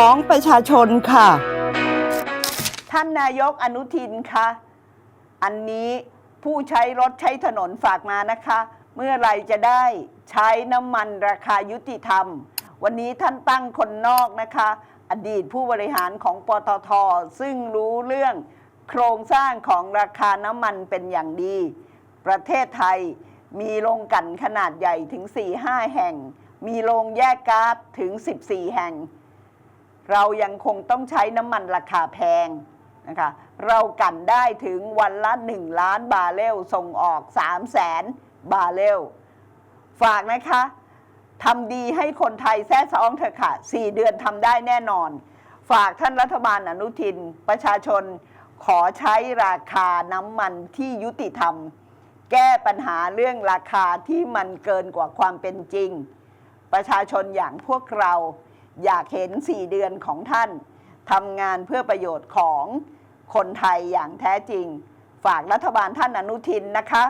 ฟ้องประชาชนค่ะ ท่านนายกอนุทินคะอันนี้ผู้ใช้รถใช้ถนนฝากมานะคะ เมื่อไรจะได้ใช้น้ำมันราคายุติธรรม วันนี้ท่านตั้งคนนอกนะคะ อดีตผู้บริหารของปตท ซึ่งรู้เรื่องโครงสร้างของราคาน้ำมันเป็นอย่างดี ประเทศไทยมีโรงกันขนาดใหญ่ถึง 4-5 แห่ง มีโรงแยกก๊าซถึง 14 แห่ง เรายังคงต้องใช้น้ำมันราคาแพงนะคะเรากันได้ถึงวันละ 1 ล้านบาร์เรลส่งออก 3 0 0แสนบาร์เรลฝากนะคะทำดีให้คนไทยแซ่ซ้องเถอะค่ะ 4 เดือนทำได้แน่นอน ฝากท่านรัฐบาลอนุทิน ประชาชนขอใช้ราคาน้ำมันที่ยุติธรรม แก้ปัญหาเรื่องราคาที่มันเกินกว่าความเป็นจริง ประชาชนอย่างพวกเรา อยากเห็น 4 เดือนของท่านทำงานเพื่อประโยชน์ของคนไทยอย่างแท้จริง ฝากรัฐบาลท่านอนุทินนะคะ